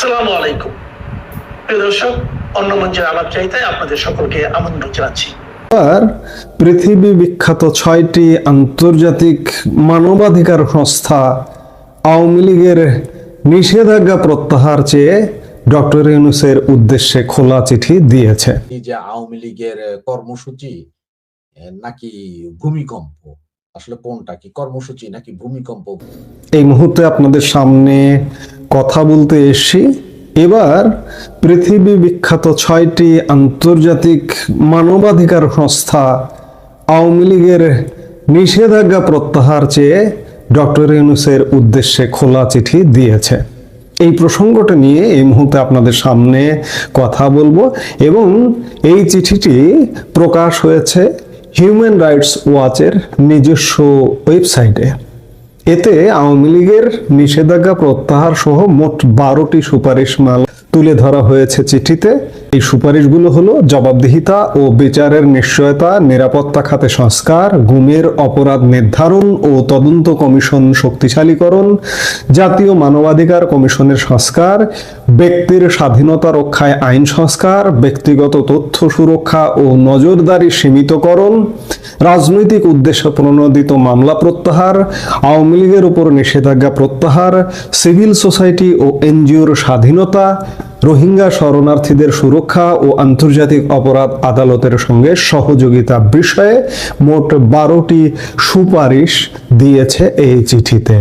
আসসালামু আলাইকুম। প্রিয় দর্শক অন্য মঞ্চের আলাপ চাইতে আপনাদের সকলকে আমন্ত্রণ জানাচ্ছি। আর পৃথিবী বিখ্যাত ছয়টি আন্তর্জাতিক মানবাধিকার সংস্থা আওয়ামী লীগের নিষেধাজ্ঞা প্রত্যাহার চেয়ে ডক্টর ইউনুসের উদ্দেশ্যে খোলা চিঠি দিয়েছে। এই যে আওয়ামী লীগের কর্মসূচি নাকি ভূমিকম্প? আসলে কোনটা? কি কর্মসূচি নাকি ভূমিকম্প? এই মুহূর্তে আপনাদের সামনে কথা বলতে এসেছি। এবার পৃথিবী বিখ্যাত ছয়টি আন্তর্জাতিক মানবাধিকার সংস্থা আওয়ামী লীগের নিষেধাজ্ঞা প্রত্যাহার চেয়ে ডক্টর ইউনুসের উদ্দেশ্যে খোলা চিঠি দিয়েছে। এই প্রসঙ্গটা নিয়ে এই মুহূর্তে আপনাদের সামনে কথা বলব এবং এই চিঠিটি প্রকাশ হয়েছে হিউম্যান রাইটস ওয়াচের নিজস্ব ওয়েবসাইটে। এতে আওয়ামী লীগের নিষেধাজ্ঞা প্রত্যাহার সহ মোট বারোটি সুপারিশ মাল তুলে ধরা হয়েছে চিঠিতে। এই সুপারিশগুলো হলো জবাবদিহিতা ও বিচারের নিশ্চয়তা, নিরাপত্তা খাতে সংস্কার, গুমের অপরাধ নির্ধারণ ও তদন্ত কমিশন শক্তিশালীকরণ, জাতীয় মানবাধিকার কমিশনের সংস্কার, ব্যক্তির স্বাধীনতা রক্ষায় আইন সংস্কার, ব্যক্তিগত তথ্য সুরক্ষা ও নজরদারি সীমিতকরণ, রাজনৈতিক উদ্দেশ্য প্রণোদিত মামলা প্রত্যাহার, আওয়ামী লীগের উপর নিষেধাজ্ঞা প্রত্যাহার, সিভিল সোসাইটি ও এনজিওর স্বাধীনতা রোহিঙ্গা শরণার্থীদের সুরক্ষা ও আন্তর্জাতিক অপরাধ আদালতের সঙ্গে সহযোগিতা বিষয়ে মোট বারোটি সুপারিশ দিয়েছে এই চিঠিতে।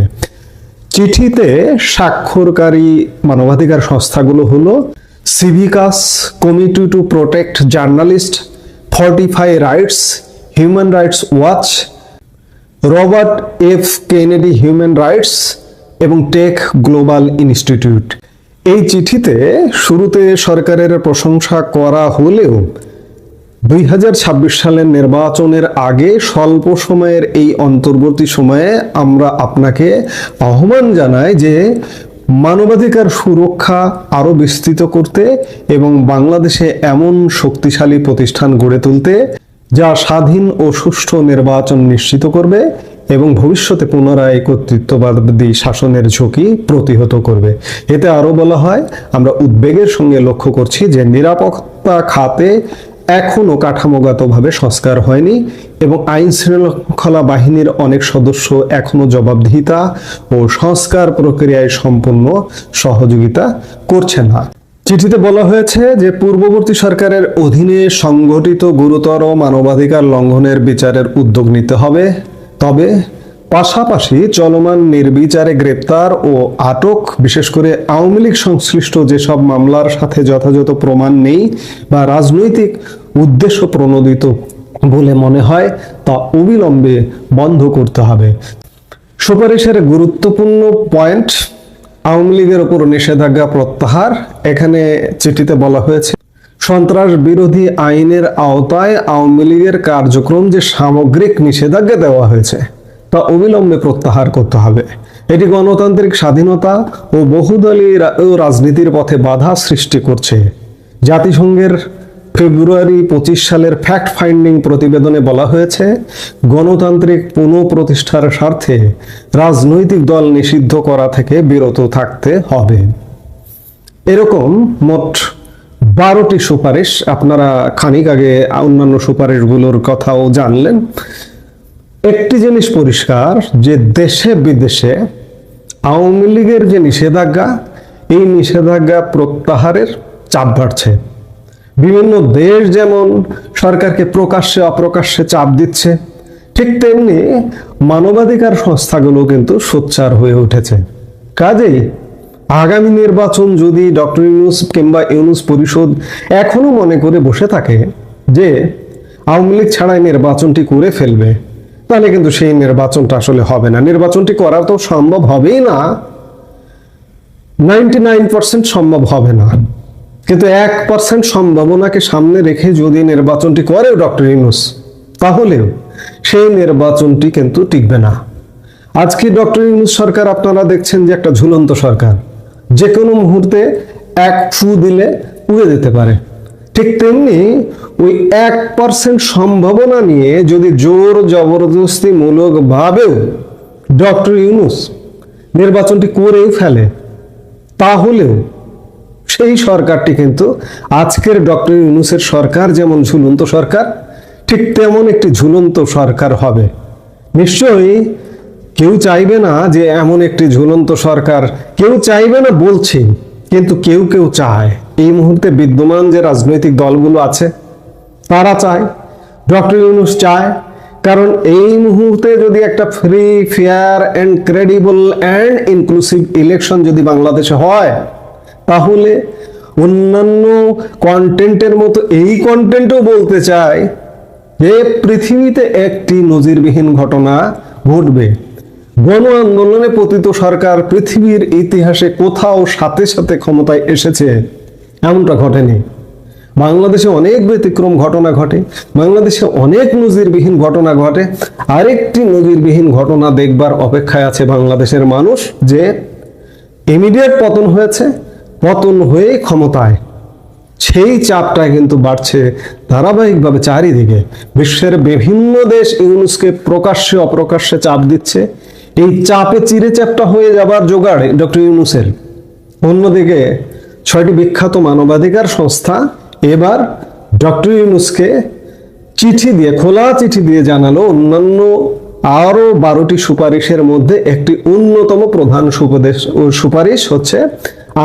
চিঠিতে স্বাক্ষরকারী মানবাধিকার সংস্থাগুলো হলো Civicus Committee to Protect Journalist, Fortify Rights, Human Rights Watch, Robert F Kennedy Human Rights এবং টেক গ্লোবাল ইনস্টিটিউট। এই চিঠিতে শুরুতে সরকারের প্রশংসা করা হলেও দুই হাজার ছাব্বিশ সালের নির্বাচনের আগে স্বল্প সময়ের এই অন্তর্বর্তী সময়ে আমরা আপনাকে আহ্বান জানাই যে মানবাধিকার সুরক্ষা আরও বিস্তৃত করতে এবং বাংলাদেশে এমন শক্তিশালী প্রতিষ্ঠান গড়ে তুলতে যা স্বাধীন ও সুষ্ঠু নির্বাচন নিশ্চিত করবে। এবং ভবিষ্যতে পুনরায় কর্তৃত্ববাদী শাসনের ঝুঁকি প্রতিহত করবে। এতে আরও বলা হয়, আমরা উদ্বেগের সঙ্গে লক্ষ্য করছি যে নিরাপত্তা খাতে এখনও কাঠামোগতভাবে সংস্কার হয়নি এবং আইন শৃঙ্খলা বাহিনীর অনেক সদস্য এখনও জবাবদিহিতা ও সংস্কার প্রক্রিয়ায় সম্পূর্ণ সহযোগিতা করছে না। চিঠিতে বলা হয়েছে যে পূর্ববর্তী সরকারের অধীনে সংগঠিত গুরুতর মানবাধিকার লঙ্ঘনের বিচারের উদ্যোগ নিতে হবে। তবে পাশাপাশি চলমান নির্বিচারে গ্রেপ্তার ও আটক, বিশেষ করে আওয়ামী লীগ সংশ্লিষ্ট যেসব মামলার সাথে যথাযথ প্রমাণ নেই বা রাজনৈতিক উদ্দেশ্য প্রণোদিত বলে মনে হয়, তা অবিলম্বে বন্ধ করতে হবে। সুপারিশের গুরুত্বপূর্ণ পয়েন্ট, আওয়ামী লীগের উপর নিষেধাজ্ঞা প্রত্যাহার, এখানে চিঠিতে বলা হয়েছে সন্ত্রাস বিরোধী আইনের আওতায় আওয়ামী লীগের কার্যক্রম যে সামগ্রিক নিষেধাজ্ঞা দেওয়া হয়েছে, তা অবিলম্বে প্রত্যাহার করতে হবে। এটি গণতান্ত্রিক স্বাধীনতা ও বহুদলীয় রাজনীতির পথে বাধা সৃষ্টি করছে। জাতিসংঘের ফেব্রুয়ারি পঁচিশ সালের ফ্যাক্ট ফাইন্ডিং প্রতিবেদনে বলা হয়েছে, গণতান্ত্রিক পুনঃপ্রতিষ্ঠার স্বার্থে রাজনৈতিক দল নিষিদ্ধ করা থেকে বিরত থাকতে হবে। এরকম মোট বারোটি সুপারিশ। আপনারা খানিক আগে অন্যান্য সুপারিশগুলোর কথাও জানলেন। একটি জিনিস পরিষ্কার, যে দেশে বিদেশে আওয়ামী লীগের যে নিষেধাজ্ঞা, এই নিষেধাজ্ঞা প্রত্যাহারের চাপ বাড়ছে। বিভিন্ন দেশ যেমন সরকারকে প্রকাশ্যে অপ্রকাশ্যে চাপ দিচ্ছে, ঠিক তেমনি মানবাধিকার সংস্থাগুলো কিন্তু সোচ্চার হয়ে উঠেছে। কাজেই আগামী নির্বাচন যদি ডক্টর ইউনুস কিংবা ইউনুস পরিষদ এখনও মনে করে বসে থাকে যে আওয়ামী লীগ ছাড়াই নির্বাচনটি করে ফেলবে, তাহলে কিন্তু সেই নির্বাচনটা আসলে হবে না। নির্বাচনটি করা তো সম্ভব হবেই না। নাইনটি নাইন পার্সেন্ট সম্ভব হবে না। কিন্তু এক পার্সেন্ট সম্ভাবনাকে সামনে রেখে যদি নির্বাচনটি করেও ডক্টর ইউনুস, তাহলেও সেই নির্বাচনটি কিন্তু টিকবে না। আজকে ডক্টর ইউনুস সরকার, আপনারা দেখছেন যে একটা ঝুলন্ত সরকার। যে কোনো মুহূর্তে এক ফু দিলে উড়ে যেতে পারে। ঠিক তেমনি ওই এক পার্সেন্ট সম্ভাবনা নিয়ে যদি জোর জবরদস্তি মূলক ভাবেও ডক্টর ইউনুস নির্বাচনটি করেই ফেলে, তাহলেও সেই সরকারটি কিন্তু আজকের ডক্টর ইউনুসের সরকার যেমন ঝুলন্ত সরকার, ঠিক তেমন একটি ঝুলন্ত সরকার হবে। নিশ্চয়ই কেউ চাইবে না যে এমন একটি ঝুলন্ত সরকার, কেউ চাইবে না বলছি, কিন্তু কেউ কেউ চায়। এই মুহূর্তে বিদ্যমান যে রাজনৈতিক দলগুলো আছে, তারা চায়, ডক্টর ইউনুস চায়, কারণ এই মুহূর্তে যদি একটা free fair and credible and inclusive election যদি বাংলাদেশে হয়, তাহলে অন্যান্য কন্টেন্টের মতো এই কন্টেন্টও বলতে চায় যে পৃথিবীতে একটি নজিরবিহীন ঘটনা ঘটবে। গণ আন্দোলনে পতিত সরকার পৃথিবীর ইতিহাসে কোথাও সাথে সাথে ক্ষমতায় এসেছে, এমনটা ঘটেনি। বাংলাদেশে অনেক ব্যতিক্রম ঘটনা ঘটে, বাংলাদেশে অনেক নজিরবিহীন ঘটনা ঘটে। আরেকটি নজিরবিহীন ঘটনা দেখবার অপেক্ষায় আছে বাংলাদেশের মানুষ যে ইমিডিয়েট পতন হয়েছে, পতন হয়ে ক্ষমতায়। সেই চাপটা কিন্তু বাড়ছে ধারাবাহিকভাবে চারিদিকে। বিশ্বের বিভিন্ন দেশ ইউনুসকে প্রকাশ্যে অপ্রকাশ্যে চাপ দিচ্ছে। এই চাপে চিরে চাপটা হয়ে যাবার জোগাড় ডক্টর ইউনুসের। অন্যদিকে ছয়টি বিখ্যাত মানবাধিকার সংস্থা এবার ডক্টর ইউনুসকে চিঠি দিয়ে, খোলা চিঠি দিয়ে জানালো অন্যান্য আরও বারোটি সুপারিশের মধ্যে একটি অন্যতম প্রধান সুপদেশ সুপারিশ হচ্ছে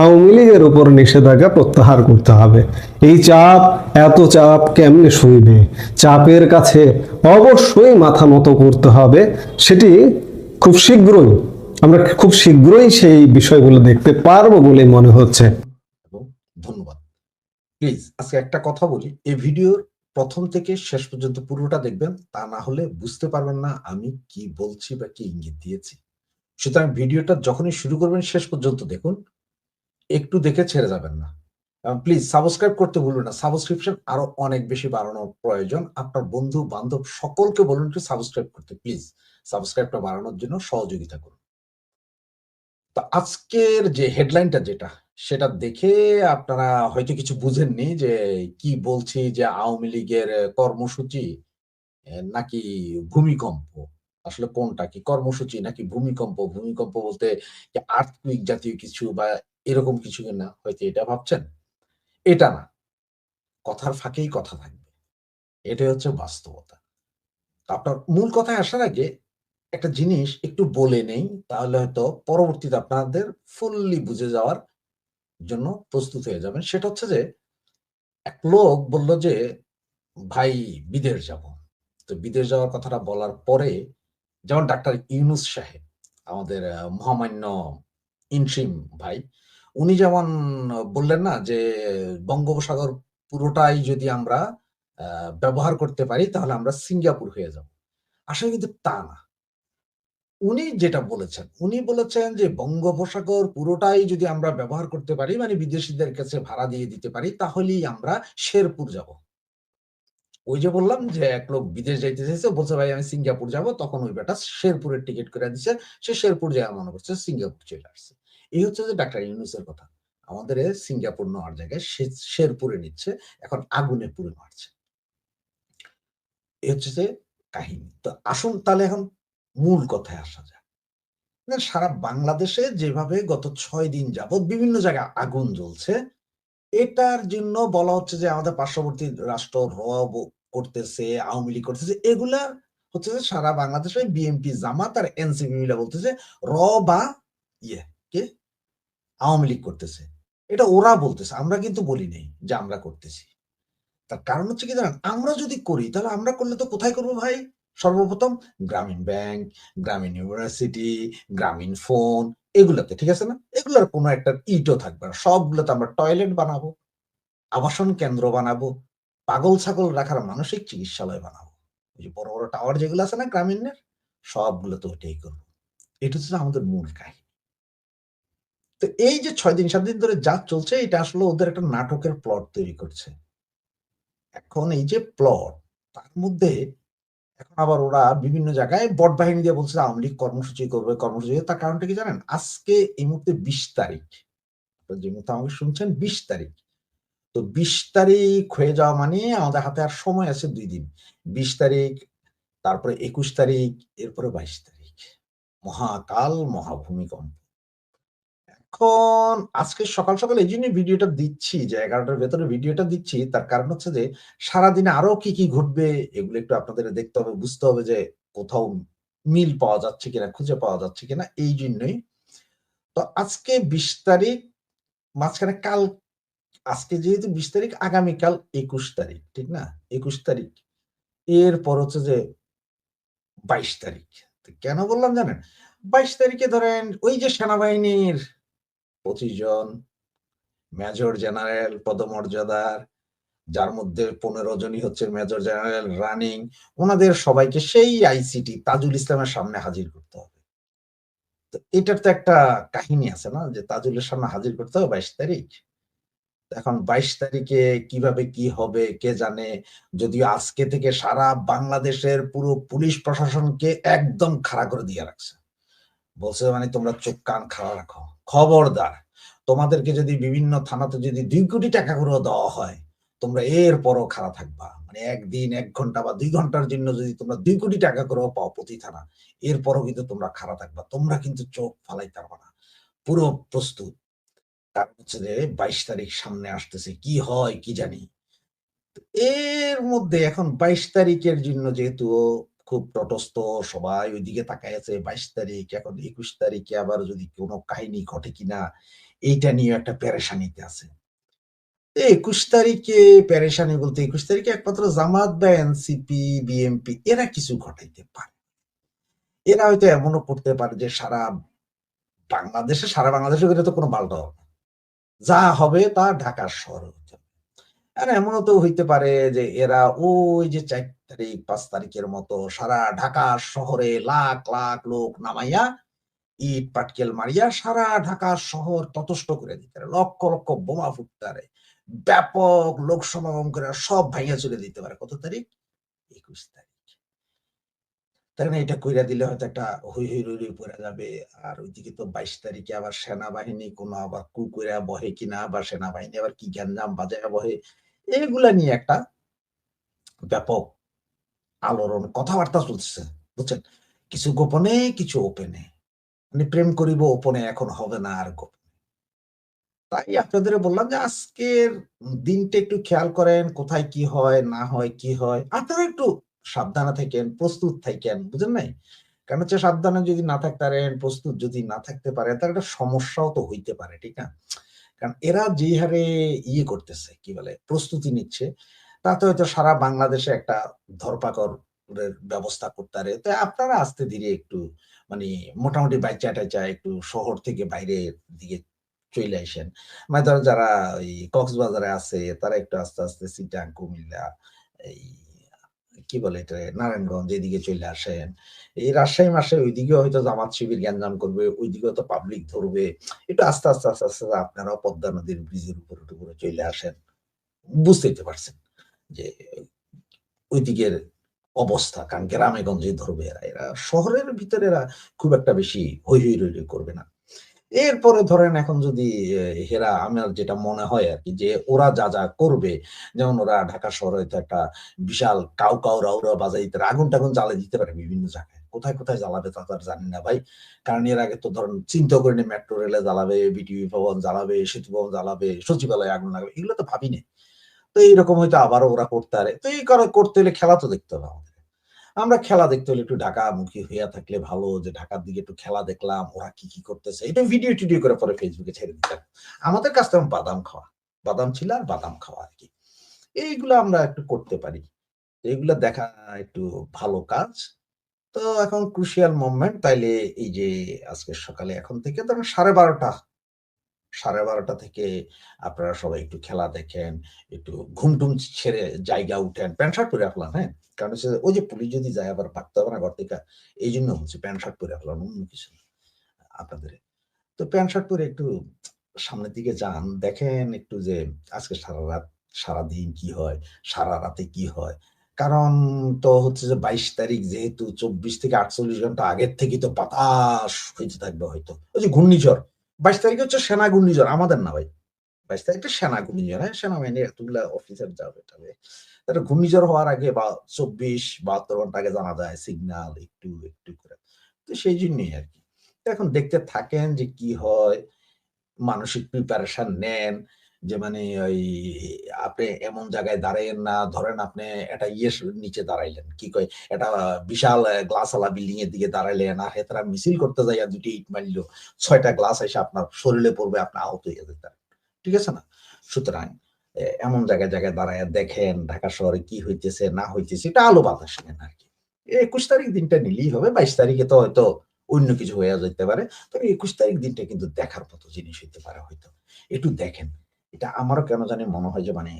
আওয়ামী লীগের উপর নিষেধাজ্ঞা প্রত্যাহার করতে হবে। এই চাপ, এত চাপ কেমনে সইবে? চাপের কাছে অবশ্যই মাথা মতো করতে হবে। সেটি খুব শীঘ্রই, আমরা খুব শীঘ্রই সেই বিষয়গুলো দেখতে পারব বলে মনে হচ্ছে। ধন্যবাদ। প্লিজ আজকে একটা কথা বলি। এই ভিডিওর প্রথম থেকে শেষ পর্যন্ত পুরোটা দেখবেন, তা না হলে বুঝতে পারবেন না আমি কি বলছি বা কি ইঙ্গিত দিয়েছি। সুতরাং ভিডিওটা যখনই শুরু করবেন, শেষ পর্যন্ত দেখুন। একটু দেখে ছেড়ে যাবেন না। প্লিজ সাবস্ক্রাইব করতে ভুলবেন না। সাবস্ক্রিপশন আরও অনেক বেশি বাড়ানোর প্রয়োজন। আপনার বন্ধু, বান্ধব সকলকে বলুন একটু সাবস্ক্রাইব করতে প্লিজ সাবস্ক্রাইবটা বাড়ানোর জন্য সহযোগিতা করুন। তো আজকের যে হেডলাইনটা যেটা, সেটা দেখে আপনারা হয়তো কিছু বুঝেননি যে কি বলছি যে আওয়ামী লীগের কর্মসূচি নাকি ভূমিকম্প? আসলে কোনটা? কি কর্মসূচি নাকি ভূমিকম্প? ভূমিকম্প বলতে আর্থিক জাতীয় কিছু বা এরকম কিছু না? হয়তো এটা ভাবছেন? এটা না। কথার ফাঁকেই কথা থাকবে। এটাই হচ্ছে বাস্তবতা। আপনার মূল কথায় আসার আগে একটা জিনিস একটু বলে নেই, তাহলে হয়তো পরবর্তীতে আপনাদের ফুললি বুঝে যাওয়ার জন্য প্রস্তুত হয়ে যাবেন। সেটা হচ্ছে যে, এক লোক বলল যে, ভাই, বিদেশ যাব। তো বিদেশ যাওয়ার কথাটা বলার পরে যেমন ডাক্তার ইউনুস সাহেব, আমাদের মহামান্য ইনসিম ভাই, উনি যেমন বললেন না যে, বঙ্গোপসাগর পুরোটাই যদি আমরা ব্যবহার করতে পারি তাহলে আমরা সিঙ্গাপুর হয়ে যাব। আসলে কিন্তু তা না। উনি যেটা বলেছেন, উনি বলেছেন যে বঙ্গোপসাগর পুরোটাই যদি আমরা ব্যবহার করতে পারি মানে বিদেশিদের কাছে ভাড়া দিয়ে দিতে পারি, তাহলেই আমরা শেরপুর যাব। ওই যে বললাম যে এক লোক বিদেশ যাইতে চাইছে, বলছে, ভাই, আমি সিঙ্গাপুর যাব। তখন ওই বেটা শেরপুরের টিকিট করে দিচ্ছে সে শেরপুর যায় মনে করছে, সিঙ্গাপুর চলে আসছে। এই হচ্ছে যে ডাক্তার ইউনুসের কথা। আমাদের সিঙ্গাপুর নেওয়ার জায়গায় শেরপুরে নিচ্ছে, এখন আগুনে পুড়ে মারছে। এই হচ্ছে যে কাহিনী। তো আসুন তাহলে এখন মূল কথায় আসা যাক সারা বাংলাদেশে যেভাবে গত ছয় দিন যাবৎ বিভিন্ন জায়গায় আগুন জ্বলছে, এটার জন্য বলা হচ্ছে যে আমাদের পার্শ্ববর্তী রাষ্ট্র রব করতেছে, আওয়ামী লীগ করতেছে, এগুলা হচ্ছে যে সারা বাংলাদেশে বিএনপি জামাত আর এনসিপি মিলে বলতেছে, র বা ইয়ে কে? আওয়ামী লীগ করতেছে। এটা ওরা বলতেছে, আমরা কিন্তু বলি নেই যে আমরা করতেছি। তার কারণ হচ্ছে কি জানেন, আমরা যদি করি, তাহলে আমরা করলে তো কোথায় করব ভাই? সর্বপ্রথম গ্রামীণ ব্যাংক, গ্রামীণ ইউনিভার্সিটি, গ্রামীণ ফোন, এগুলোতে, ঠিক আছে না? এগুলোর কোনো একটা ইটও থাকবে না। সবগুলোতে আমরা টয়লেট বানাবো, আবাসন কেন্দ্র বানাবো, পাগল ছাগল রাখার মানসিক চিকিৎসালয় বানাবো। ওই যে বড় বড় টাওয়ার যেগুলো আছে না গ্রামীণের সবগুলো তো ওইটাই করব। এটা হচ্ছে আমাদের মূল কাহিনী। তো এই যে ছয় দিন, সাত দিন ধরে যা চলছে, এটা আসলে ওদের একটা নাটকের প্লট তৈরি করছে। এখন এই যে প্লট, তার মধ্যে এখন আবার ওরা বিভিন্ন জায়গায় বট বাহিনী দিয়ে বলছে, আওয়ামী লীগ কর্মসূচি করবে, কর্মসূচি। তার কারণটা কি জানেন? আজকে এই মুহূর্তে বিশ তারিখ। যে মুহূর্তে আমাকে শুনছেন, বিশ তারিখ। তো বিশ তারিখ হয়ে যাওয়া মানে আমাদের হাতে আর সময় আছে দুই দিন। বিশ তারিখ, তারপরে একুশ তারিখ, এরপরে বাইশ তারিখ। মহাকাল, মহাভূমিকম্প। এখন আজকে সকাল সকাল এই জন্য ভিডিওটা দিচ্ছি, যে এগারোটার ভেতরে ভিডিওটা দিচ্ছি। তার কারণ হচ্ছে যে, সারাদিনে আরও কি কি ঘটবে এগুলো একটু আপনাদের দেখতে হবে, বুঝতে হবে যে কোথাও মিল পাওয়া যাচ্ছে কিনা, খুঁজে পাওয়া যাচ্ছে কিনা, এই জন্যই। তো আজকে বিশ তারিখ, মাঝখানে কাল, আজকে যেহেতু বিশ তারিখ, আগামীকাল একুশ তারিখ, ঠিক না? একুশ তারিখ। এরপর হচ্ছে যে বাইশ তারিখ। কেন বললাম জানেন? বাইশ তারিখে ধরেন ওই যে সেনাবাহিনীর পঁচিশ জন মেজর জেনারেল পদমর্যাদার, যার মধ্যে পনেরো জনই হচ্ছে মেজর জেনারেল রানিং ওনাদের সবাইকে সেই আইসিটি তাজুল ইসলামের সামনে হাজির করতে হবে। তো এটার তো একটা কাহিনী আছে না, যে তাজুলের সামনে হাজির করতে হবে বাইশ তারিখ? এখন বাইশ তারিখে কীভাবে কি হবে, কে জানে? যদিও আজকে থেকে সারা বাংলাদেশের পুরো পুলিশ প্রশাসনকে একদম খাড়া করে দিয়ে রাখছে। বলছে মানে তোমরা চোখ কান খাড়া রাখো। খবরদার। তোমাদেরকে যদি বিভিন্ন থানাতে যদি দুই কোটি টাকা করে দেওয়া হয়, তোমরা এর পরও খাড়া থাকবা। মানে একদিন, এক ঘণ্টা বা দুই ঘণ্টার জন্য যদি তোমরা দুই কোটি টাকা করেও পাও প্রতি থানা, এরপরও কিন্তু তোমরা খাড়া থাকবা। তোমরা কিন্তু চোখ ফালাইতে পারবা না। পুরো প্রস্তুত। কারণ হচ্ছে যে বাইশ তারিখ সামনে আসতেছে, কি হয় কি জানি। এর মধ্যে এখন বাইশ তারিখের জন্য যেহেতু খুব তটস্থ, সবাই ওইদিকে তাকায় আছে, বাইশ তারিখ, এখন একুশ তারিখে আবার যদি কোনো কাহিনী ঘটে কিনা, এইটা নিয়ে একটা পেরেশানিতে আছে একুশ তারিখে পেরেশানি বলতে, একুশ তারিখে একমাত্র জামাত বা এনসিপি, বিএমপি, এরা কিছু ঘটাইতে পারে এরা হয়তো এমনও করতে পারে যে সারা বাংলাদেশে সারা বাংলাদেশে তো কোনো পাল্টা হবে। যা হবে তা ঢাকার শহরে আর এমনও তো হইতে পারে যে এরা ওই যে চার তারিখ, পাঁচ তারিখের মতো সারা ঢাকা শহরে লাখ লাখ লোক নামাইয়া ইট, পাটকেল মারিয়া সারা ঢাকা শহর ততষ্ট করে দিতে পারে। লক্ষ লক্ষ বোমা ফুটতে পারে। ব্যাপক লোক সমাগম করে সব ভাইয়া চলে দিতে পারে। কত তারিখ? একুশ তারিখ। তার মানে এটা কইরা দিলে হয়তো একটা হই হই রই পড়ে যাবে। আর ওইদিকে তো বাইশ তারিখে আবার সেনাবাহিনী কোনো আবার কুকুরা বহে কিনা বা সেনাবাহিনী আবার কি গ্যাঞ্জাম বাজায় বহে? এগুলা নিয়ে একটা ব্যাপক আলোড়ন, কথাবার্তা চলছে, বুঝছেন? কিছু গোপনে, কিছু ওপেনে মানে প্রেম করিব ওপনে এখন হবে না আর গোপনে। তাই আপনাদের বললাম যে আজকের দিনটা একটু খেয়াল করেন, কোথায় কি হয়, না হয়, কি হয়। আপনারা একটু সাবধানে থাকেন, প্রস্তুত থাকেন, বুঝেন নাই? কারণ হচ্ছে সাবধানে যদি না থাকতে পারেন, প্রস্তুত যদি না থাকতে পারে তার একটা সমস্যাও তো হইতে পারে, ঠিক না? কারণ এরা যে হারে ইয়ে করতেছে, কি বলে, প্রস্তুতি নিচ্ছে, তাতে হয়তো সারা বাংলাদেশে একটা ধরপাকড়ের ব্যবস্থা করতে পারে। তো আপনারা আস্তে ধীরে একটু মানে মোটামুটি বাইচা টাইচা একটু শহর থেকে বাইরের দিকে চলে আসেন। মানে ধরো যারা ওই কক্সবাজারে আছে, তারা একটু আস্তে আস্তে সিটাং, কুমিল্লা, এই কি বলে এটা? নারায়ণগঞ্জ, এদিকে চলে আসেন। এই রাজশাহী মাসে ওইদিকে হয়তো জামাত শিবির গ্যাঞ্জাম করবে ওইদিকে তো পাবলিক ধরবে। একটু আস্তে আস্তে আস্তে আস্তে আপনারাও পদ্মা নদীর ব্রিজের উপর উপরে চলে আসেন। বুঝতেই পারছেন যে ওইদিকের অবস্থা, কারণ গ্রামে গঞ্জে ধরবে এরা। এরা শহরের ভিতরে এরা খুব একটা বেশি হৈ হৈ রই করবে না। এরপরে ধরেন এখন যদি হেরা, আমার যেটা মনে হয় আর কি, যে ওরা যা যা করবে, যেমন ওরা ঢাকা শহরে হয়তো একটা বিশাল কাউ কাউ রাউরা বাজাইতে আগুন টাগুন জ্বালিয়ে দিতে পারে বিভিন্ন জায়গায়। কোথায় কোথায় জ্বালাবে তা তো আর জানি না ভাই। কারণ এর আগে তো ধরেন চিন্তা করে মেট্রো রেলে জ্বালাবে বিটিভি ভবন জ্বালাবে, সেতু ভবন জ্বালাবে, সচিবালয়ে আগুন লাগাবে, এগুলো তো ভাবিনি। তো এইরকম হয়তো আবারও ওরা করতে পারে। তো এই করা করতে হলে খেলা তো দেখতে হবে আমাদের। আমরা খেলা দেখতে হলে একটু ঢাকামুখী হইয়া থাকলে ভালো, যে ঢাকার দিকে একটু খেলা দেখলাম, ওরা কি কি করতেছে, এটা ভিডিও টিডিও করে পরে ফেসবুকে ছেড়ে দিতাম। আমাদের কাছ থেকে বাদাম খাওয়া, বাদাম ছিল আর বাদাম খাওয়া আর কি। এইগুলো আমরা একটু করতে পারি। এইগুলো দেখা একটু ভালো কাজ। তো এখন ক্রুশিয়াল মোমেন্ট তাইলে এই যে আজকে সকালে এখন থেকে ধরেন সাড়ে বারোটা সাড়ে বারোটা থেকে আপনারা সবাই একটু খেলা দেখেন, একটু ঘুমটুম ছেড়ে জায়গা উঠেন। প্যান্ট, শার্ট, পরে রাখলাম হ্যাঁ? কারণ হচ্ছে ওই যে পুলিশ যদি যায় আবার ভাবতে হবে না ঘর থেকে, এই জন্য হচ্ছে প্যান্ট, শার্ট, পরে রাখলাম অন্য কিছু আপনাদের। তো প্যান্ট, শার্ট, পরে একটু সামনের দিকে যান, দেখেন একটু যে আজকে সারা রাত, সারা দিন কি হয়, সারা রাতে কি হয়। কারণ তো হচ্ছে যে বাইশ তারিখ যেহেতু চব্বিশ থেকে আটচল্লিশ ঘণ্টা আগের থেকেই তো বাতাস হইতে থাকবে হয়তো। ওই যে ঘূর্ণিঝড়। বাইশ তারিখ হচ্ছে সেনা ঘূর্ণিঝড়, আমাদের না ভাই। বাইশ তারিখটা সেনা ঘূর্ণিঝড় হ্যাঁ সেনাবাহিনীর এতগুলা অফিসার যাবে টাবে তাহলে ঘূর্ণিঝড় হওয়ার আগে বা চব্বিশ বাহাত্তর ঘণ্টা আগে জানা যায় সিগনাল একটু একটু করে। তো সেই জন্যই আর কি। এখন দেখতে থাকেন যে কি হয়, মানসিক প্রিপারেশন নেন। যে মানে ওই আপনি এমন জায়গায় দাঁড়াইয়েন না, ধরেন আপনি এটা ইয়ের নিচে দাঁড়াইলেন, কি কয়? একটা বিশাল গ্লাস আলা বিল্ডিং এর দিকে দাঁড়াইলেন, আর হেতারা মিছিল করতে যাইয়া দুটি ইট মারল, ছয়টা গ্লাস এসে আপনার শরীরে পড়বে, আপনি আহত হয়ে যেতে পারেন ঠিক আছে না? সুতরাং এমন জায়গায় জায়গায় দাঁড়ায় দেখেন, ঢাকা শহরে কি হইতেছে, না হইতেছে, এটা আলো বাতাস নেন আর কি। একুশ তারিখ দিনটা নিলেই হবে, বাইশ তারিখে তো হয়তো অন্য কিছু হয়ে যেতে পারে, তবে একুশ তারিখ দিনটা কিন্তু দেখার মতো জিনিস হইতে পারে হয়তো। একটু দেখেন। এটা আমারও কেন জানি মনে হয় যে মানে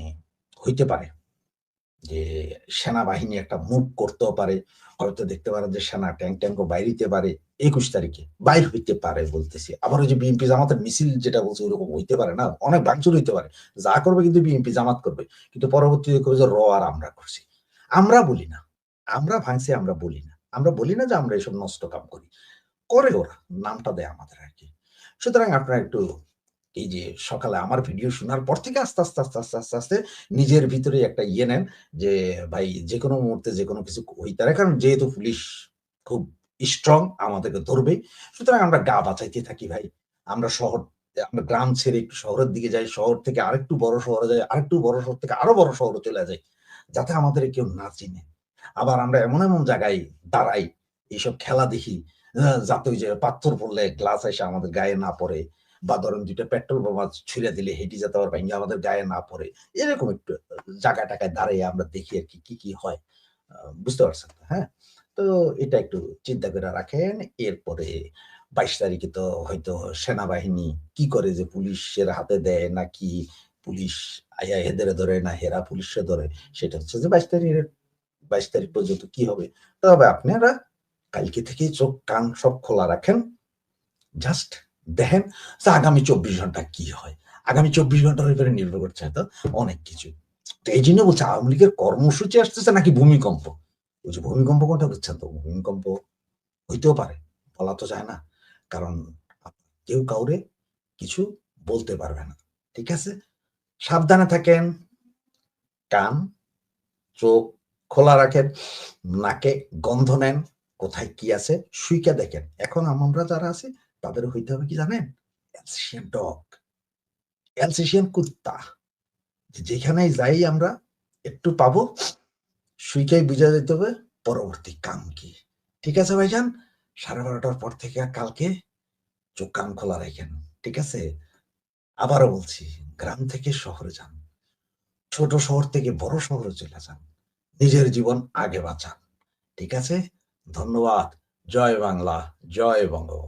হইতে পারে যে সেনাবাহিনী একটা মুভ করতেও পারে। হয়তো দেখতে পারে যে সেনা ট্যাঙ্ক ট্যাঙ্কও বাইরিতে পারে একুশ তারিখে। বাইর হইতে পারে বলতেছি। আবার ওই যে বিএনপি জামাতের মিছিল যেটা বলছে ওরকম হইতে পারে না? অনেক ভাঙচুর হইতে পারে। যা করবে কিন্তু বিএনপি জামাত করবে। কিন্তু পরবর্তীতে করবে যে র আর আমরা করছি। আমরা বলি না। আমরা ভাঙছি, আমরা বলি না। আমরা বলি না যে আমরা এসব নষ্ট কাম করি। করে ওরা। নামটা দেয় আমাদের আর কি। সুতরাং আপনারা একটু এই যে সকালে আমার ভিডিও শোনার পর থেকে আস্তে আস্তে আস্তে আস্তে আস্তে আস্তে নিজের ভিতরে একটা ইয়ে নেন যে, ভাই যে কোনো মুহূর্তে যে কোনো কিছু হইতে পারে কারণ যেহেতু পুলিশ খুব স্ট্রং আমাদেরকে ধরবে, সুতরাং আমরা গা বাঁচাইতে থাকি ভাই। আমরা শহর, আমরা গ্রাম ছেড়ে একটু শহরের দিকে যাই, শহর থেকে আরেকটু বড় শহরে যাই, আরেকটু বড় শহর থেকে আরও বড় শহরে চলে যাই, যাতে আমাদের কেউ না চিনে। আবার আমরা এমন এমন জায়গায় দাঁড়াই, এইসব খেলা দেখি যাতে ওই যে পাথর পড়লে গ্লাস এসে আমাদের গায়ে না পড়ে বা ধরেন দুইটা পেট্রোল বোমা ছুঁড়ে দিলে হেঁটে যাতে ভেঙে আমাদের গায়ে না পড়ে। এরকম একটু জায়গা টাকায় দাঁড়িয়ে আমরা দেখি আর কি কি কি হয়। বুঝতে পারছেন হ্যাঁ? তো এটা একটু চিন্তা করে রাখেন, এরপরে বাইশ তারিখে তো হয়তো সেনাবাহিনী কি করে যে পুলিশের হাতে দেয় নাকি পুলিশ আয়া হেদের ধরে না হেরা পুলিশে ধরে, সেটা হচ্ছে যে বাইশ তারিখের বাইশ তারিখ পর্যন্ত কি হবে? তবে আপনারা কালকে থেকে চোখ, কান সব খোলা রাখেন। জাস্ট দেখেন আগামী চব্বিশ ঘণ্টা কি হয়? আগামী চব্বিশ ঘণ্টার উপরে নির্ভর করছে হয়তো অনেক কিছু। তো এই জন্য বলছে, আওয়ামী লীগের কর্মসূচি আসতেছে নাকি ভূমিকম্প? যে ভূমিকম্প কোনটা বুঝছেন তো ভূমিকম্প হইতেও পারে, বলা তো যায় না। কারণ কেউ কাউরে কিছু বলতে পারবে না, ঠিক আছে? সাবধানে থাকেন, কান, চোখ খোলা রাখেন, নাকে গন্ধ নেন, কোথায় কি আছে সুইকা দেখেন। এখন আমরা যারা আছি তাদের হইতে হবে কি জানেন? অ্যালসেশিয়ান ডগ অ্যালসেশিয়ান কুত্তা। যেখানে যাই আমরা, একটু পাবো সুইকাই বুঝা যেতে হবে পরবর্তী কাম কি। ঠিক আছে ভাইজান? সাড়ে বারোটার পর থেকে কালকে চোখ কান খোলা রাখেন, ঠিক আছে? আবারও বলছি, গ্রাম থেকে শহরে যান। ছোট শহর থেকে বড় শহরে চলে যান। নিজের জীবন আগে বাঁচান। ঠিক আছে? ধন্যবাদ। জয় বাংলা, জয় বঙ্গবন্ধু।